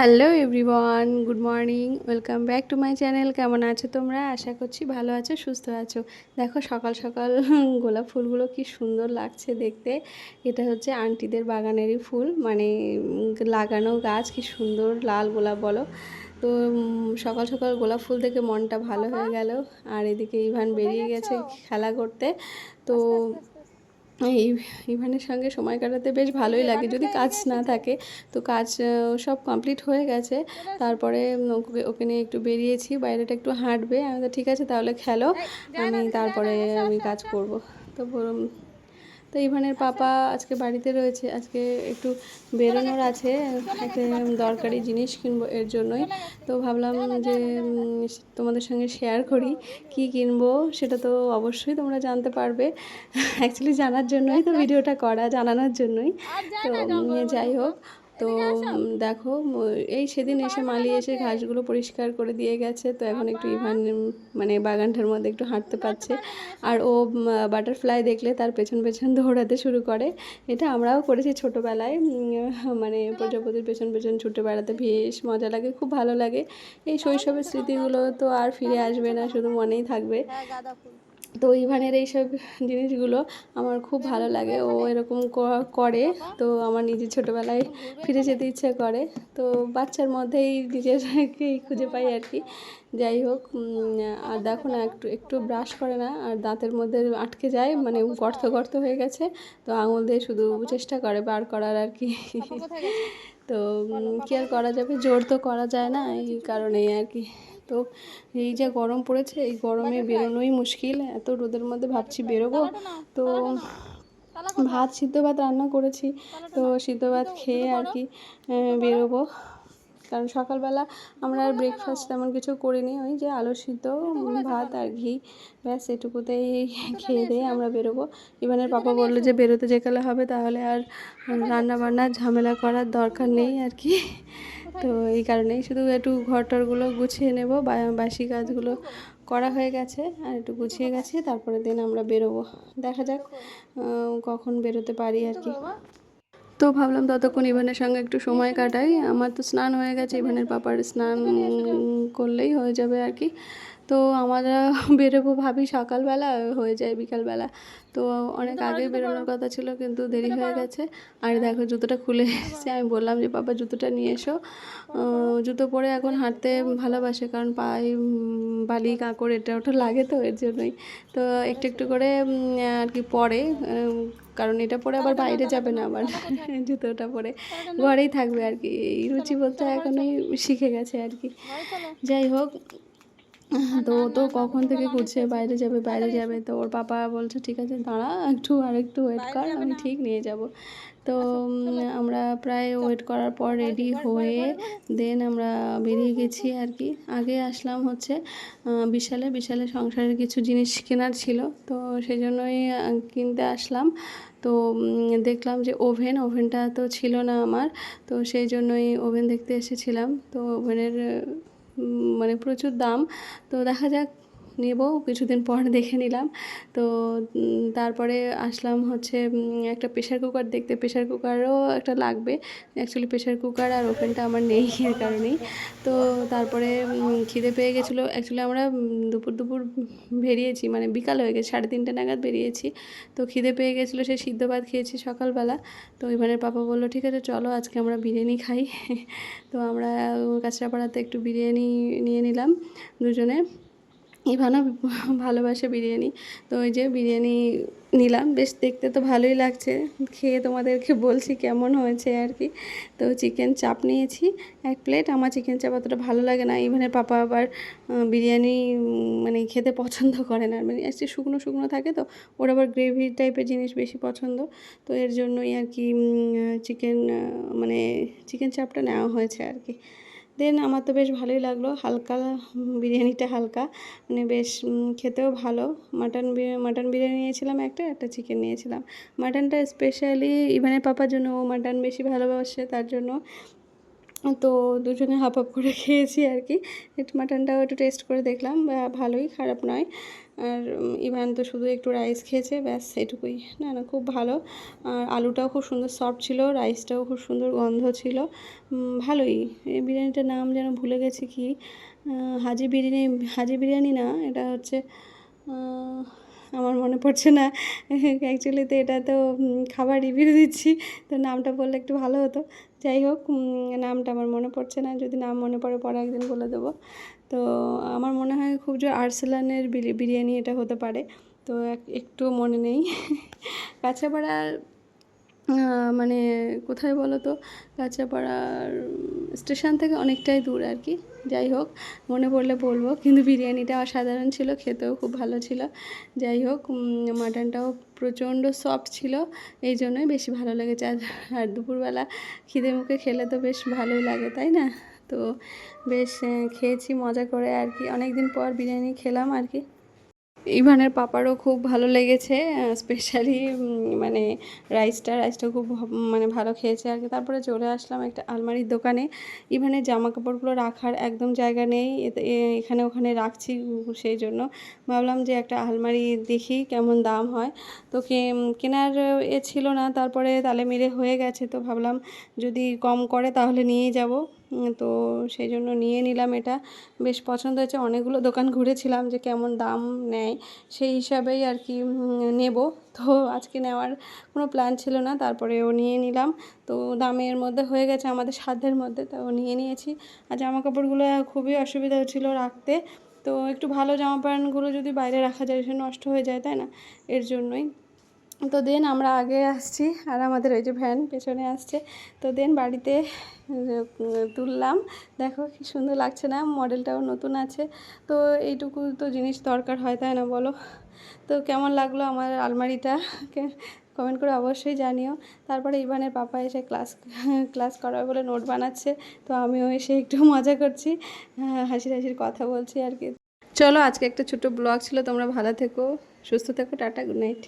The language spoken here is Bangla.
Hello everyone good morning welcome back to my channel. কেমন আছো তোমরা? আশা করছি ভালো আছো সুস্থ আছো। দেখো সকাল সকাল গোলাপ ফুলগুলো কি সুন্দর লাগছে দেখতে। এটা হচ্ছে আন্টিদের বাগানেরই ফুল মানে লাগানো গাছ কি সুন্দর লাল গোলাপ বলো। তো সকাল সকাল গোলাপ ফুল দেখে মনটা ভালো হয়ে গেল। আর এদিকে ইভান বেরিয়ে গেছে খেলা করতে। তো এই ইভানের সঙ্গে সময় কাটাতে বেশ ভালোই লাগে। যদি কাজ না থাকে, তো কাজ সব কমপ্লিট হয়ে গেছে। তারপরে ওকে নিয়ে একটু বেরিয়েছি, বাইরেটা একটু হাঁটবে। আমি ঠিক আছে, তাহলে খেলো। আমি তারপরে আমি কাজ করব। তো তো ইভানের পাপা আজকে বাড়িতে রয়েছে আজকে একটু বেরোনোর আছে একটা দরকারি জিনিস কিনবো এর জন্যই। তো ভাবলাম যে তোমাদের সঙ্গে শেয়ার করি কি কিনবো সেটা তো অবশ্যই তোমরা জানতে পারবে। অ্যাকচুয়ালি জানার জন্যই তো ভিডিওটা করা জানানোর জন্যই। তো নিয়ে যাই হোক তো দেখো এই সেদিন এসে মালি এসে ঘাসগুলো পরিষ্কার করে দিয়ে গেছে তো এখন একটু ইভান মানে বাগানটার মধ্যে একটু হাঁটতে পারছে। আর ও বাটারফ্লাই দেখলে তার পেছন পেছন দৌড়াতে শুরু করে। এটা আমরাও করেছি ছোটোবেলায় মানে প্রজাপতির পেছন পেছন ছুটে বেড়াতে বেশ মজা লাগে খুব ভালো লাগে। এই শৈশবের স্মৃতিগুলো তো আর ফিরে আসবে না শুধু মনেই থাকবে। তো ইভানের এইসব জিনিসগুলো আমার খুব ভালো লাগে। ও এরকম করে তো আমার নিজের ছোটোবেলায় ফিরে যেতে ইচ্ছে করে। তো বাচ্চার মধ্যেই নিজেরকেই খুঁজে পাই আর কি। যাই হোক আর দেখো না একটু একটু ব্রাশ করে না আর দাঁতের মধ্যে আটকে যায় মানে গর্ত গর্ত হয়ে গেছে। তো আঙুল দিয়ে শুধু চেষ্টা করে বার করার আর কি। তো কি আর করা যাবে? জোর তো করা যায় না এই কারণেই আর কি। তো এই যে গরম পড়েছে এই গরমে বেরোনোই মুশকিল। এত রোদের মধ্যে ভাবছি বেরোবো। তো ভাত সিদ্ধ ভাত রান্না করেছি। তো সিদ্ধ ভাত খেয়ে আর কি বেরোবো। কারণ সকালবেলা আমরা আর ব্রেকফাস্ট তেমন কিছু করিনি। ওই যে আলু সিদ্ধ ভাত আর ঘি। ব্যাস এটুকুতেই খেয়ে দিয়ে আমরা বেরোবো। ইভানের পাপা বলল যে বেরোতে যেকালে হবে তাহলে আর রান্না বান্নার ঝামেলা করার দরকার নেই আর কি। তো এই কারণেই শুধু একটু ঘর টরগুলো গুছিয়ে নেব বাসি কাজগুলো করা হয়ে গেছে, আর একটু গুছিয়ে গেছে তারপরে দিন আমরা বেরোবো। দেখা যাক কখন বেরোতে পারি আর কি। তো ভাবলাম ততক্ষণ ইভানের সঙ্গে একটু সময় কাটাই। আমার তো স্নান হয়ে গেছে, ইভানের পাপার স্নান করলেই হয়ে যাবে আর কি। তো আমরা বেরোবো ভাবি সকালবেলা হয়ে যায় বিকালবেলা। তো অনেক আগে বেরোনোর কথা ছিল কিন্তু দেরি হয়ে গেছে। আর দেখো জুতোটা খুলে এসেছে আমি বললাম যে বাবা জুতোটা নিয়ে এসো। জুতো পরে এখন হাঁটতে ভালোবাসে কারণ পায়ে বালি কাঁকড় এটা ওটা লাগে তো এর জন্যই। তো একটু একটু করে আর কি পরে কারণ এটা পরে আবার বাইরে যাবে না আবার জুতোটা পরে। ঘরেই থাকবে আর কি এই রুচি বলতে এখনই শিখে গেছে আর কি। যাই হোক তো ও তো কখন থেকে ঘুরছে বাইরে যাবে বাইরে যাবে। তো ওর পাপা বলছে ঠিক আছে দাঁড়া একটু আর একটু ওয়েট কর আমি ঠিক নিয়ে যাব। তো আমরা প্রায় ওয়েট করার পর রেডি হয়ে দেন আমরা বেরিয়ে গেছি আর কি। আগে আসলাম হচ্ছে বিশালে। বিশালে সংসারের কিছু জিনিস কেনার ছিল। তো সেই জন্যই কিনতে আসলাম। তো দেখলাম যে ওভেন ওভেনটা তো ছিল না আমার। তো সেই জন্যই ওভেন দেখতে এসেছিলাম। তো ওভেনের মানে প্রচুর দাম। তো দেখা যাক নেব, কিছুদিন পর দেখে নিলাম। তো তারপরে আসলাম হচ্ছে একটা প্রেশার কুকার দেখতে। প্রেশার কুকারও একটা লাগবে। অ্যাকচুয়ালি প্রেশার কুকার আর ওভেনটা আমার নেই এর কারণেই। তো, তারপরে খিদে পেয়ে গেছিল। অ্যাকচুয়ালি আমরা দুপুর দুপুর বেরিয়েছি। মানে বিকাল হয়ে গেছে, সাড়ে তিনটে নাগাদ বেরিয়েছি। তো, খিদে পেয়ে গেছিল, সেই সিদ্ধ ভাত খেয়েছি সকালবেলা। তো এবারে পাপা বলল, ঠিক আছে, চলো, আজকে আমরা বিরিয়ানি খাই। তো, আমরা কাঁচরাপাড়াতে একটু বিরিয়ানি নিয়ে নিলাম দুজনে। ইভানও ভালোবাসে বিরিয়ানি। তো ওই যে বিরিয়ানি নিলাম। বেশ দেখতে তো ভালোই লাগছে। খেয়ে তোমাদেরকে বলছি কেমন হয়েছে আর কি। তো চিকেন চাপ নিয়েছি। এক প্লেট। আমার চিকেন চাপ অতটা ভালো লাগে না। ইভানের পাপা আবার বিরিয়ানি মানে খেতে পছন্দ করে না। মানে একটু শুকনো শুকনো থাকে তো, ওর আবার গ্রেভি টাইপের জিনিস বেশি পছন্দ। তো এর জন্যই আর কি চিকেন মানে চিকেন চাপটা নেওয়া হয়েছে আর কি। দেন আমার তো বেশ ভালোই লাগল। হালকা বিরিয়ানিটা হালকা। মানে বেশ খেতেও ভালো। মাটন মাটন বিরিয়ানি নিয়েছিলাম একটা একটা চিকেন নিয়েছিলাম। মাটনটা স্পেশালি ইভানের পাপার জন্য ও মাটন বেশি ভালোবাসে, তার জন্য। তো দুজনে হাফ হাফ করে খেয়েছি আর কি। মাটনটাও একটু টেস্ট করে দেখলাম ভালোই, খারাপ নয়। আর ইভান তো শুধু একটু রাইস খেয়েছে, ব্যাস এটুকুই। না না, খুব ভালো। আর আলুটাও খুব সুন্দর সফট ছিল রাইসটাও খুব সুন্দর গন্ধ ছিল। ভালোই। এই বিরিয়ানিটার নাম যেন ভুলে গেছি কি। হাজি বিরিয়ানি হাজি বিরিয়ানি না, এটা হচ্ছে আমার মনে পড়ছে না। অ্যাকচুয়ালি তো এটা তো খাবার রিভিউ দিচ্ছি। তো নামটা বললে একটু ভালো হতো। যাই হোক নামটা আমার মনে পড়ছে না। যদি নাম মনে পড়ে, পরে একদিন বলে দেবো। তো আমার মনে হয় খুব যে আর্সেলানের বিরিয়ানি এটা হতে পারে। তো এক- একটু মনে নেই। কাছাপাড়ার মানে কোথায় বলো তো কাঁচাপাড়ার স্টেশন থেকে অনেকটাই দূর আর কি। যাই হোক, মনে পড়লে বলব। কিন্তু বিরিয়ানিটা অসাধারণ ছিল, খেতেও খুব ভালো ছিল। যাই হোক মাটনটাও প্রচণ্ড সফট ছিল, এই জন্যই বেশি ভালো লেগেছে। আর দুপুরবেলা খিদে মুখে খেলে তো বেশ ভালোই লাগে, তাই না? তো বেশ খেয়েছি, মজা করে আর কি। অনেক দিন পর বিরিয়ানি খেলাম আর কি। ইভানের পাপারও খুব ভালো লেগেছে স্পেশালি মানে রাইসটা রাইসটা খুব মানে ভালো খেয়েছে। আর কি তারপরে চলে আসলাম একটা আলমারির দোকানে। ইভানের জামা কাপড়গুলো রাখার একদম জায়গা নেই এখানে ওখানে রাখছি সেই জন্য। ভাবলাম যে একটা আলমারি দেখি কেমন দাম হয়। তো কেনার এ ছিল না, তারপরে তালে মিলে হয়ে গেছে। তো ভাবলাম যদি কম করে তাহলে নিয়েই যাব। তো সেই জন্য নিয়ে নিলাম এটা। বেশ পছন্দ হয়েছে। অনেকগুলো দোকান ঘুরেছিলাম যে কেমন দাম নেয় সেই হিসাবেই আর কি নেব। তো আজকে নেওয়ার কোনো প্ল্যান ছিল না তারপরে ও নিয়ে নিলাম। তো দামের মধ্যে হয়ে গেছে আমাদের সাধ্যের মধ্যে, তো নিয়ে নিয়েছি। আর জামা কাপড়গুলো খুবই অসুবিধা হচ্ছিল রাখতে। তো একটু ভালো জামা প্যান্টগুলো যদি বাইরে রাখা যায়, সে নষ্ট হয়ে যায়, তাই না? এর জন্যই। তো দেন আমরা আগে আসছি আর আমাদের ওই যে ভ্যান পেছনে আসছে। তো দেন বাড়িতে তুললাম। দেখো কি সুন্দর লাগছে না মডেলটাও নতুন আছে। তো এইটুকু তো জিনিস দরকার হয় তাই না বলো? তো কেমন লাগল আমার আলমারিটা? কমেন্ট করে অবশ্যই জানিও। তারপরে ইভানের পাপা এসে ক্লাস ক্লাস করাবে বলে নোট বানাচ্ছে। তো আমিও এসে একটু মজা করছি হ্যাঁ, হাসির হাসির কথা বলছি আর কি। চলো আজকে একটা ছোট ব্লগ ছিল তোমরা ভালো থেকো সুস্থ থেকো টাটা গুড নাইট।